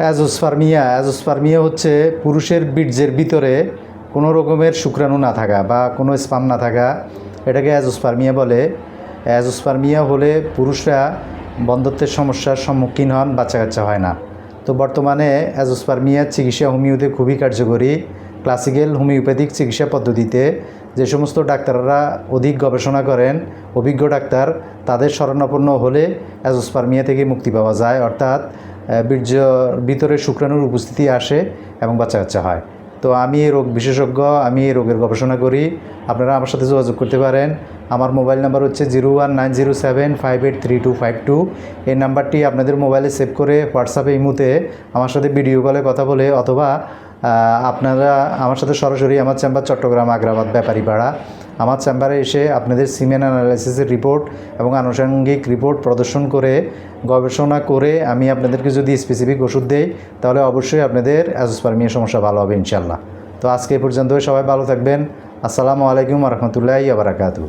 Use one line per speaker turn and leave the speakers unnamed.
Azoospermia azoospermia হচ্ছে পুরুষের বীর্যের ভিতরে কোনো রকমের শুক্রাণু না থাকা বা কোনো স্পাম না থাকা, এটাকে অ্যাজোস্পার্মিয়া বলে। অ্যাজোস্পার্মিয়া হলে পুরুষরা বন্ধত্বের সমস্যার সম্মুখীন হন বাচ্চা কাচ্চা হয় না। তো বর্তমানে অ্যাজোস্পার্মিয়ার চিকিৎসা হোমিওতে খুবই কার্যকরী। ক্লাসিক্যাল হোমিওপ্যাথিক চিকিৎসা পদ্ধতিতে যে সমস্ত ডাক্তাররা অধিক গবেষণা করেন, অভিজ্ঞ ডাক্তার, তাদের শরণাপন্ন হলে অ্যাজোস্পার্মিয়া থেকে মুক্তি পাওয়া যায়। অর্থাৎ বীর্য ভিতরে শুক্রাণুর উপস্থিতি আসে এবং বাচ্চা কাচ্চা হয়। তো আমি রোগ বিশেষজ্ঞ, আমি এই রোগের গবেষণা করি। আপনারা আমার সাথে যোগাযোগ করতে পারেন। আমার মোবাইল নাম্বার হচ্ছে zero one nine zero seven five eight three two five two. এই নাম্বারটি আপনাদের মোবাইলে সেভ করে হোয়াটসঅ্যাপে ইমুতে আমার সাথে ভিডিও কলে কথা বলে অথবা আপনারা আমার সাথে সরাসরি আমার চেম্বার চট্টগ্রাম আগ্রাবাদ ব্যাপারী পাড়া আমার চেম্বারে এসে আপনাদের সিমেন অ্যানালাইসিসের রিপোর্ট এবং আনুষঙ্গিক রিপোর্ট প্রদর্শন করে, গবেষণা করে আমি আপনাদেরকে যদি স্পেসিফিক ওষুধ দেই, তাহলে অবশ্যই আপনাদের অ্যাজোস্পার্মিয়া সমস্যা ভালো হবে ইনশাল্লাহ তো আজকে এই পর্যন্ত সবাই ভালো থাকবেন। আসসালামু আলাইকুম রহমতুল্লাহি আবরাকাতু